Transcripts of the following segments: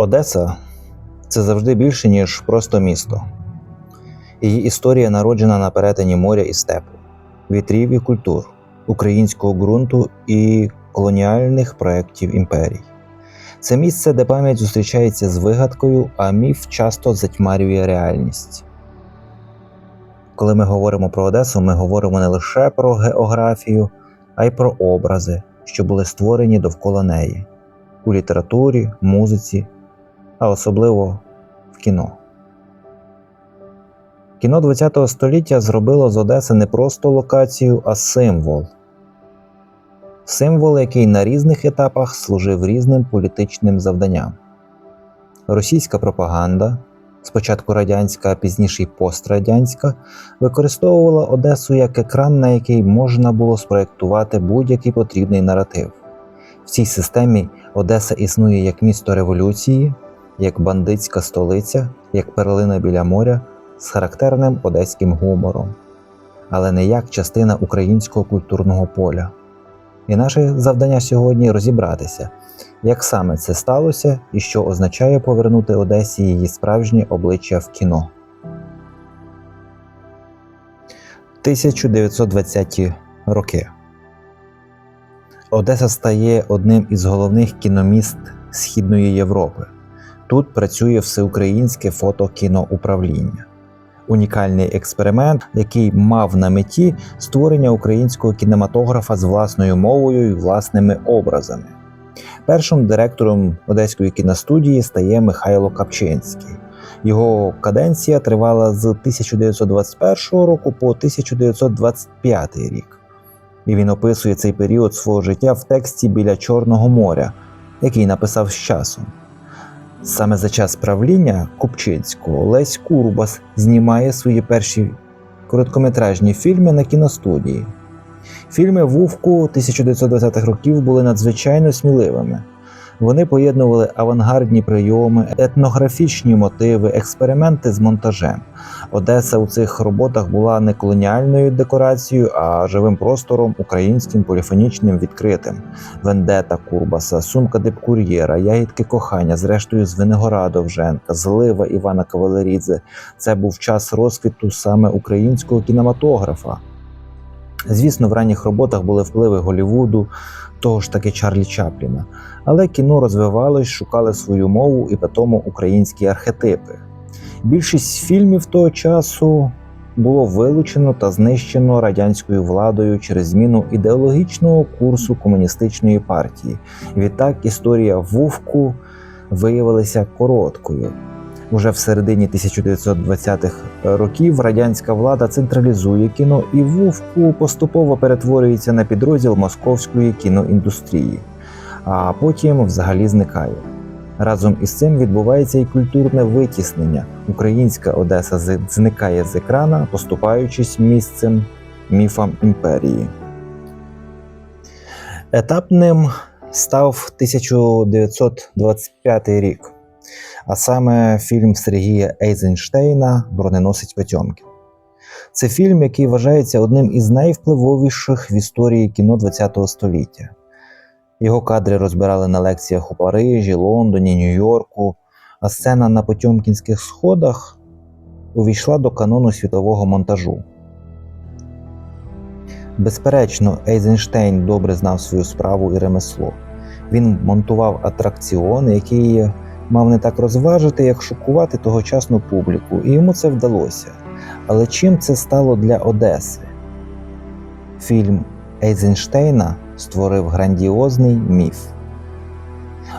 Одеса це завжди більше, ніж просто місто. Її історія народжена на перетині моря і степу, вітрів і культур, українського ґрунту і колоніальних проєктів імперій. Це місце, де пам'ять зустрічається з вигадкою, а міф часто затьмарює реальність. Коли ми говоримо про Одесу, ми говоримо не лише про географію, а й про образи, що були створені довкола неї у літературі, музиці, а особливо в кіно. Кіно ХХ століття зробило з Одеси не просто локацію, а символ. Символ, який на різних етапах служив різним політичним завданням. Російська пропаганда, спочатку радянська, а пізніше й пострадянська, використовувала Одесу як екран, на який можна було спроєктувати будь-який потрібний наратив. В цій системі Одеса існує як місто революції, як бандитська столиця, як перлина біля моря з характерним одеським гумором, але не як частина українського культурного поля. І наше завдання сьогодні розібратися, як саме це сталося і що означає повернути Одесі її справжнє обличчя в кіно. 1920-ті роки. Одеса стає одним із головних кіноміст Східної Європи. Тут працює всеукраїнське фотокіноуправління. Унікальний експеримент, який мав на меті створення українського кінематографа з власною мовою і власними образами. Першим директором Одеської кіностудії стає Михайло Капчинський. Його каденція тривала з 1921 року по 1925 рік. І він описує цей період свого життя в тексті біля Чорного моря, який написав з часом. Саме за час правління Купчинського Лесь Курбас знімає свої перші короткометражні фільми на кіностудії. Фільми Вувку 1920-х років були надзвичайно сміливими. Вони поєднували авангардні прийоми, етнографічні мотиви, експерименти з монтажем. Одеса у цих роботах була не колоніальною декорацією, а живим простором українським поліфонічним відкритим. Вендета Курбаса, сумка Депкур'єра, ягідки кохання, зрештою з Винограда Довженка, злива Івана Кавалерідзе. Це був час розквіту саме українського кінематографа. Звісно, в ранніх роботах були впливи Голівуду, того ж таки Чарлі Чапліна, але кіно розвивалось, шукали свою мову і тому українські архетипи. Більшість фільмів того часу було вилучено та знищено радянською владою через зміну ідеологічного курсу комуністичної партії. Відтак історія Вувку виявилася короткою. Уже в середині 1920-х років радянська влада централізує кіно, і Вовку поступово перетворюється на підрозділ московської кіноіндустрії, а потім взагалі зникає. Разом із цим відбувається і культурне витіснення. Українська Одеса зникає з екрана, поступаючись місцем міфам імперії. Етапним став 1925 рік а саме фільм Сергія Ейзенштейна Броненосець Потьомкін. Це фільм, який вважається одним із найвпливовіших в історії кіно ХХ століття. Його кадри розбирали на лекціях у Парижі, Лондоні, Нью-Йорку, а сцена на Потьомкінських сходах увійшла до канону світового монтажу. Безперечно, Ейзенштейн добре знав свою справу і ремесло. Він монтував атракціони, які мав не так розважити, як шокувати тогочасну публіку, і йому це вдалося. Але чим це стало для Одеси? Фільм Ейзенштейна створив грандіозний міф.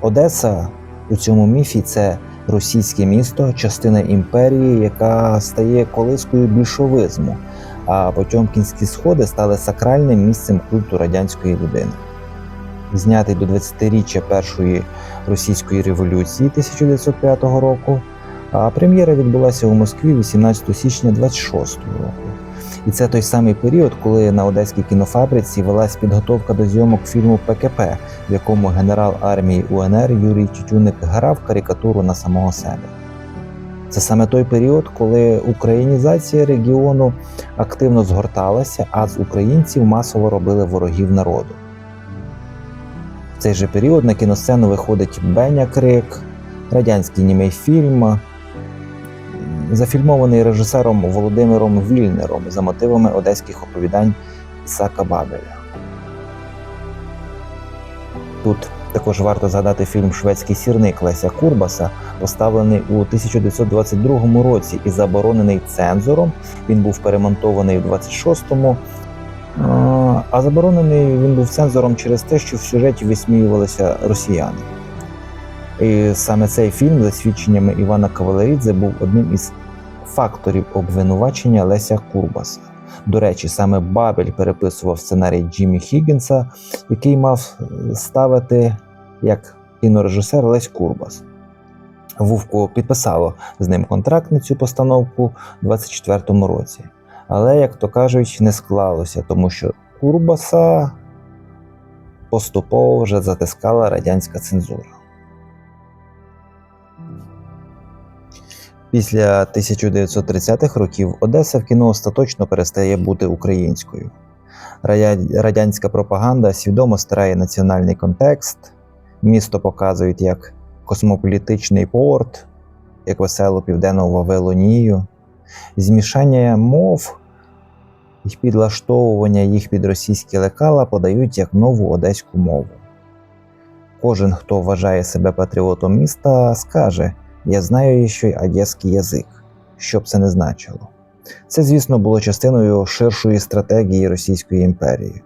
Одеса у цьому міфі це російське місто, частина імперії, яка стає колискою більшовизму, а Потьомкінські сходи стали сакральним місцем культу радянської людини знятий до 20-річчя Першої російської революції 1905 року. А прем'єра відбулася у Москві 18 січня 26 року. І це той самий період, коли на одеській кінофабриці велась підготовка до зйомок фільму ПКП, в якому генерал армії УНР Юрій Тютюник грав карикатуру на самого себе. Це саме той період, коли українізація регіону активно згорталася, а з українців масово робили ворогів народу В цей же період на кіносцену виходить Беня Крик, радянський німий фільм, зафільмований режисером Володимиром Вільнером за мотивами одеських оповідань Ісака Бабеля. Тут також варто згадати фільм Шведський сірник Леся Курбаса, поставлений у 1922 році і заборонений цензором. Він був перемонтований у 26-му. А, заборонений він був цензором через те, що в сюжеті висміювалися росіяни. І саме цей фільм, за свідченнями Івана Кавалерідзе, був одним із факторів обвинувачення Леся Курбаса. До речі, саме Бабель переписував сценарій Джиммі Хіггінса, який мав е, ставити як кінорежисер Лесь Курбас. Вувко підписало з ним контракт на цю постановку у 24-му році. Але, як то кажуть, не склалося, тому що Курбаса поступово вже затискала радянська цензура. Після 1930-х років Одеса в кіно остаточно перестає бути українською. Радянська пропаганда свідомо стирає національний контекст, місто показують як космополітичний порт, як веселу південну Вавилонію, змішання мов і підлаштовування їх під російські лекала подають як нову одеську мову. Кожен, хто вважає себе патріотом міста, скаже: Я знаю ще й одеський язик, що б це не значило. Це, звісно, було частиною ширшої стратегії Російської імперії.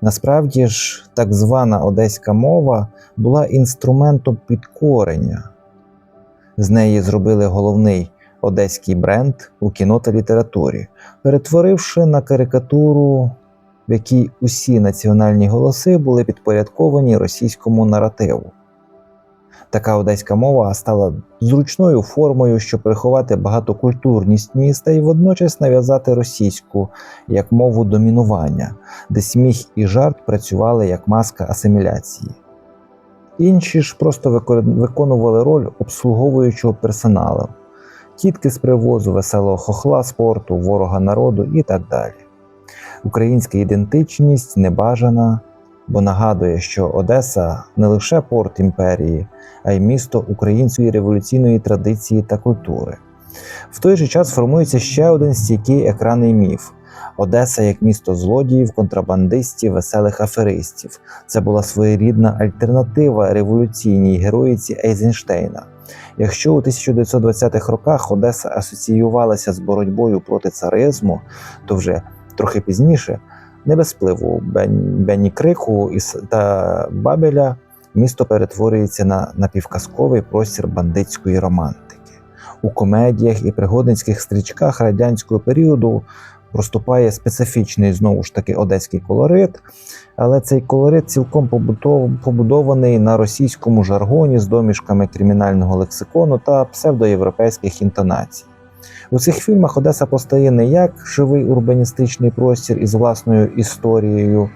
Насправді ж, так звана одеська мова була інструментом підкорення. З неї зробили головний одеський бренд у кіно та літературі, перетворивши на карикатуру, в якій усі національні голоси були підпорядковані російському наративу. Така одеська мова стала зручною формою, щоб приховати багатокультурність міста і водночас нав'язати російську як мову домінування, де сміх і жарт працювали як маска асиміляції. Інші ж просто виконували роль обслуговуючого персоналу, тітки з привозу, веселого хохла спорту, ворога народу і так далі. Українська ідентичність небажана, бо нагадує, що Одеса не лише порт імперії, а й місто української революційної традиції та культури. В той же час формується ще один стійкий екранний міф. Одеса як місто злодіїв, контрабандистів, веселих аферистів. Це була своєрідна альтернатива революційній героїці Ейзенштейна. Якщо у 1920-х роках Одеса асоціювалася з боротьбою проти царизму, то вже трохи пізніше, не без впливу Бен- Бенні С- та Бабеля, місто перетворюється на напівказковий простір бандитської романтики. У комедіях і пригодницьких стрічках радянського періоду проступає специфічний знову ж таки одеський колорит, але цей колорит цілком побудований на російському жаргоні з домішками кримінального лексикону та псевдоєвропейських інтонацій. У цих фільмах Одеса постає не як живий урбаністичний простір із власною історією,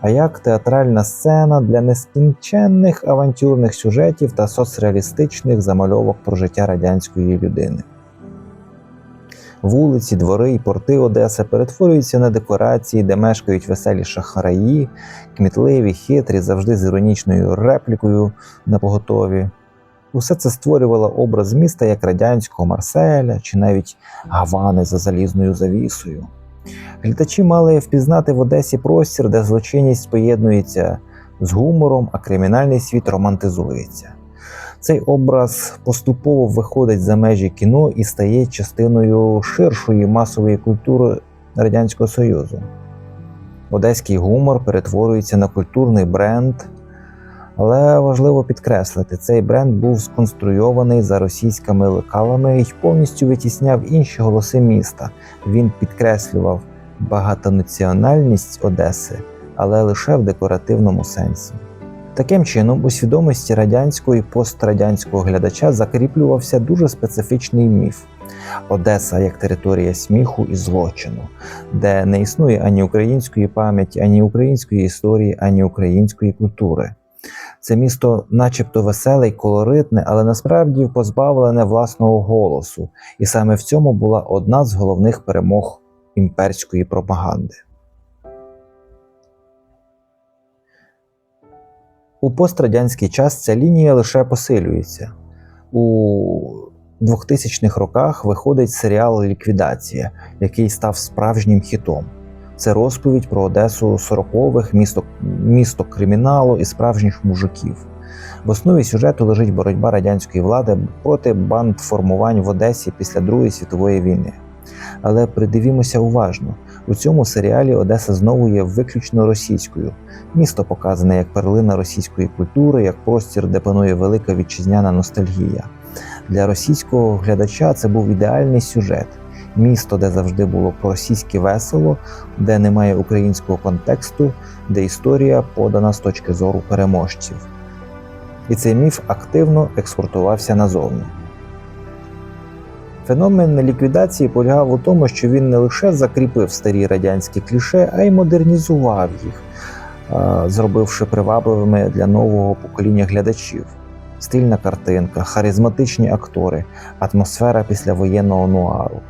а як театральна сцена для нескінченних авантюрних сюжетів та соцреалістичних замальовок про життя радянської людини. Вулиці, двори і порти Одеси перетворюються на декорації, де мешкають веселі шахраї, кмітливі, хитрі, завжди з іронічною реплікою на поготові. Усе це створювало образ міста як радянського Марселя чи навіть Гавани за залізною завісою. Глядачі мали впізнати в Одесі простір, де злочинність поєднується з гумором, а кримінальний світ романтизується. Цей образ поступово виходить за межі кіно і стає частиною ширшої масової культури Радянського Союзу. Одеський гумор перетворюється на культурний бренд, але важливо підкреслити, цей бренд був сконструйований за російськими лекалами і повністю витісняв інші голоси міста. Він підкреслював багатонаціональність Одеси, але лише в декоративному сенсі. Таким чином, у свідомості радянського і пострадянського глядача закріплювався дуже специфічний міф. Одеса як територія сміху і злочину, де не існує ані української пам'яті, ані української історії, ані української культури. Це місто, начебто веселе й колоритне, але насправді позбавлене власного голосу, і саме в цьому була одна з головних перемог імперської пропаганди. У пострадянський час ця лінія лише посилюється. У 2000-х роках виходить серіал Ліквідація, який став справжнім хітом. Це розповідь про Одесу 40-х, місто, місто криміналу і справжніх мужиків. В основі сюжету лежить боротьба радянської влади проти бандформувань в Одесі після Другої світової війни. Але придивімося уважно: у цьому серіалі Одеса знову є виключно російською. Місто показане як перлина російської культури, як простір, де панує велика вітчизняна ностальгія. Для російського глядача це був ідеальний сюжет. Місто, де завжди було по-російськи весело, де немає українського контексту, де історія подана з точки зору переможців. І цей міф активно експортувався назовні. Феномен ліквідації полягав у тому, що він не лише закріпив старі радянські кліше, а й модернізував їх, е, зробивши привабливими для нового покоління глядачів. Стильна картинка, харизматичні актори, атмосфера післявоєнного нуару.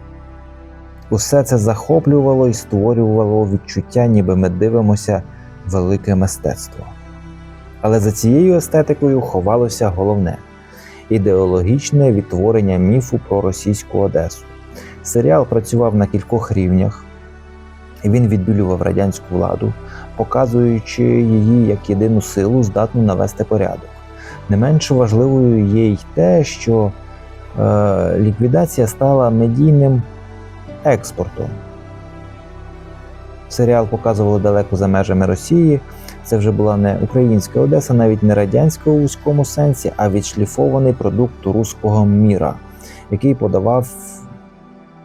Усе це захоплювало і створювало відчуття, ніби ми дивимося велике мистецтво. Але за цією естетикою ховалося головне ідеологічне відтворення міфу про російську Одесу. Серіал працював на кількох рівнях, він відбілював радянську владу, показуючи її як єдину силу, здатну навести порядок. Не менш важливою є й те, що е, ліквідація стала медійним експортом. Серіал показували далеко за межами Росії. Це вже була не українська Одеса, навіть не радянська у вузькому сенсі, а відшліфований продукт руського міра, який подавав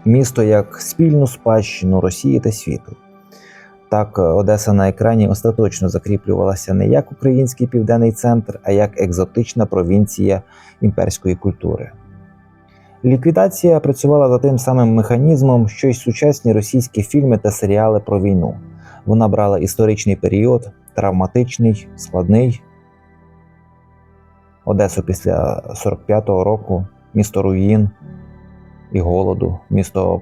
місто як спільну спадщину Росії та світу. Так, Одеса на екрані остаточно закріплювалася не як український південний центр, а як екзотична провінція імперської культури. Ліквідація працювала за тим самим механізмом, що й сучасні російські фільми та серіали про війну. Вона брала історичний період, травматичний, складний. Одесу після 45-го року, місто руїн і голоду, місто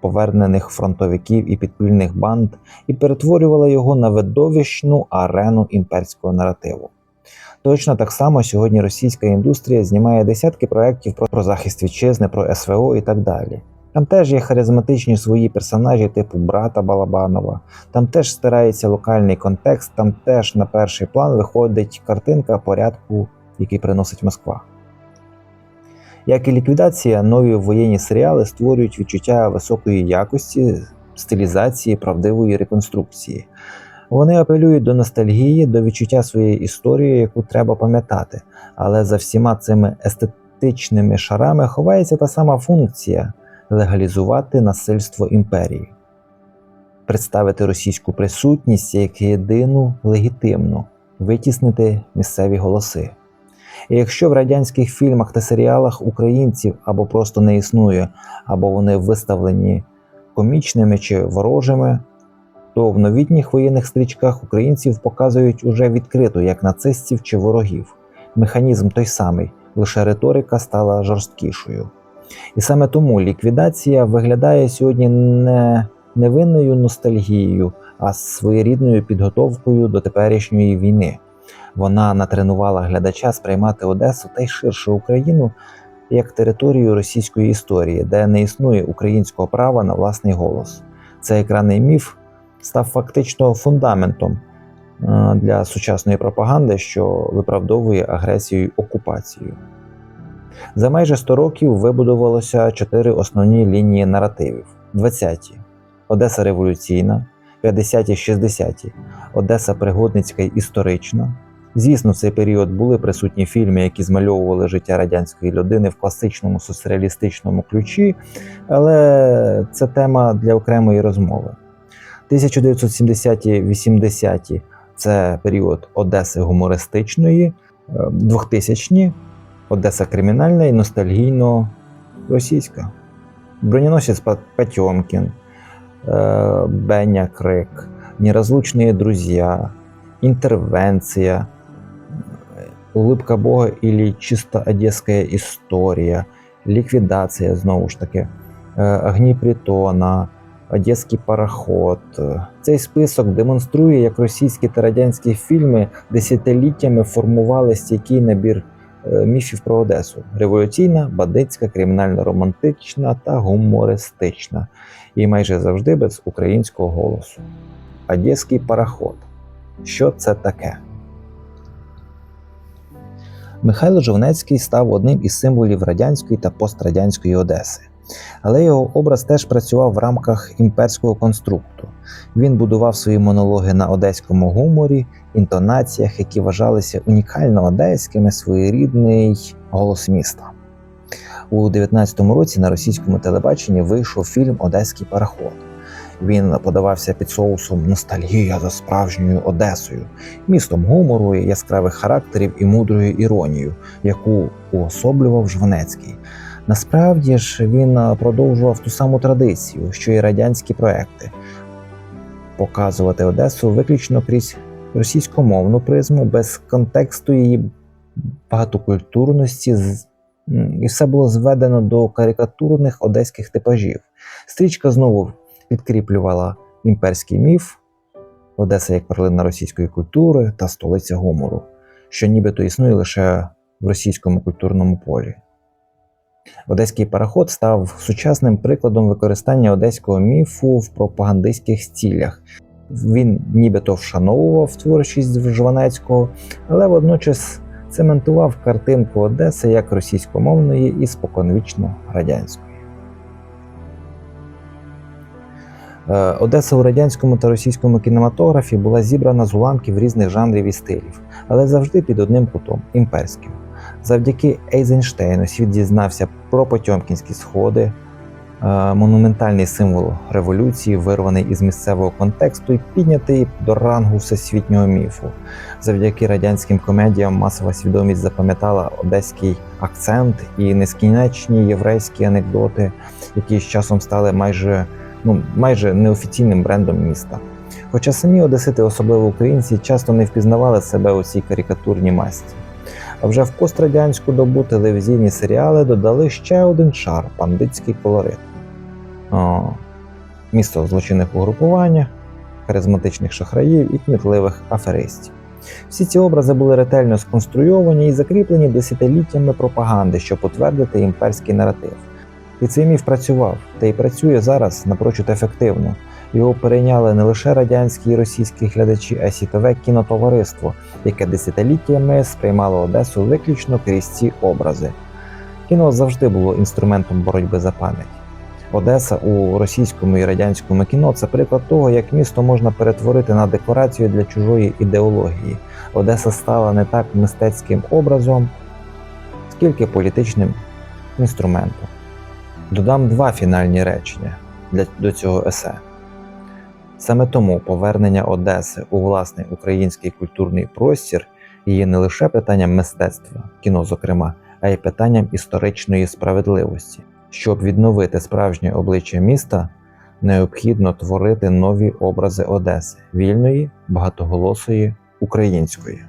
повернених фронтовиків і підпільних банд, і перетворювала його на видовищну арену імперського наративу. Точно так само сьогодні російська індустрія знімає десятки проєктів про, захист вітчизни, про СВО і так далі. Там теж є харизматичні свої персонажі, типу брата Балабанова. Там теж стирається локальний контекст, там теж на перший план виходить картинка порядку, який приносить Москва. Як і ліквідація, нові воєнні серіали створюють відчуття високої якості, стилізації, правдивої реконструкції. Вони апелюють до ностальгії, до відчуття своєї історії, яку треба пам'ятати. Але за всіма цими естетичними шарами ховається та сама функція легалізувати насильство імперії, представити російську присутність як єдину легітимну, витіснити місцеві голоси. І якщо в радянських фільмах та серіалах українців або просто не існує, або вони виставлені комічними чи ворожими, то в новітніх воєнних стрічках українців показують уже відкрито як нацистів чи ворогів. Механізм той самий, лише риторика стала жорсткішою. І саме тому ліквідація виглядає сьогодні не невинною ностальгією, а своєрідною підготовкою до теперішньої війни. Вона натренувала глядача сприймати Одесу та й ширше Україну як територію російської історії, де не існує українського права на власний голос. Цей екранний міф став фактично фундаментом е, для сучасної пропаганди, що виправдовує агресію й окупацію. За майже 100 років вибудувалося чотири основні лінії наративів: 20-ті Одеса революційна, 50-ті-60-ті Одеса пригодницька й історична. Звісно, в цей період були присутні фільми, які змальовували життя радянської людини в класичному соціалістичному ключі, але це тема для окремої розмови. 1970-80-ті це період Одеси гумористичної, 2000-ні Одеса кримінальна і ностальгійно російська. Броненосець Потьомкін, е, Беня Крик, Неразлучні друзі, Інтервенція, Улыбка Бога или чисто одесская історія, ліквідація, знову ж таки, е, Огні Притона, Одеський пароход. Цей список демонструє, як російські та радянські фільми десятиліттями формували стійкий набір е, міфів про Одесу: революційна, бандитська, кримінально-романтична та гумористична, і майже завжди без українського голосу. Одеський пароход. Що це таке? Михайло Жовнецький став одним із символів радянської та пострадянської Одеси. Але його образ теж працював в рамках імперського конструкту. Він будував свої монологи на одеському гуморі, інтонаціях, які вважалися унікально одеськими, своєрідний голос міста. У 19-му році на російському телебаченні вийшов фільм Одеський пароход. Він подавався під соусом ностальгія за справжньою Одесою, містом гумору, яскравих характерів і мудрою іронією, яку уособлював Жванецький. Насправді ж він е, продовжував ту саму традицію, що і радянські проекти показувати Одесу виключно крізь російськомовну призму, без контексту її багатокультурності, і все було зведено до карикатурних одеських типажів. Стрічка знову підкріплювала імперський міф Одеса як перлина російської культури та столиця гумору, що нібито існує лише в російському культурному полі. Одеський пароход став сучасним прикладом використання одеського міфу в пропагандистських цілях. Він нібито вшановував творчість Жванецького, але водночас цементував картинку Одеси як російськомовної і споконвічно радянської. Е, Одеса у радянському та російському кінематографі була зібрана з уламків різних жанрів і стилів, але завжди під одним кутом імперським. Завдяки Ейзенштейну світ дізнався про Потьомкінські сходи, е, монументальний символ революції, вирваний із місцевого контексту і піднятий до рангу всесвітнього міфу. Завдяки радянським комедіям масова свідомість запам'ятала одеський акцент і нескінченні єврейські анекдоти, які з часом стали майже, ну, майже неофіційним брендом міста. Хоча самі одесити, особливо українці, часто не впізнавали себе у цій карикатурній масті. А вже в пострадянську добу телевізійні серіали додали ще один шар бандитський колорит. О, місто злочинних угрупуваннях, харизматичних шахраїв і кмітливих аферистів. Всі ці образи були ретельно сконструйовані і закріплені десятиліттями пропаганди, щоб утвердити імперський наратив. І цей міф працював, та й працює зараз напрочуд ефективно. Його перейняли не лише радянські і російські глядачі, а й світове кінотовариство, яке десятиліттями сприймало Одесу виключно крізь ці образи. Кіно завжди було інструментом боротьби за пам'ять. Одеса у російському і радянському кіно це приклад того, як місто можна перетворити на декорацію для чужої ідеології. Одеса стала не так мистецьким образом, скільки політичним інструментом. Додам два фінальні речення для, до цього есе. Саме тому повернення Одеси у власний український культурний простір є не лише питанням мистецтва, кіно, зокрема, а й питанням історичної справедливості. Щоб відновити справжнє обличчя міста, необхідно творити нові образи Одеси вільної, багатоголосої української.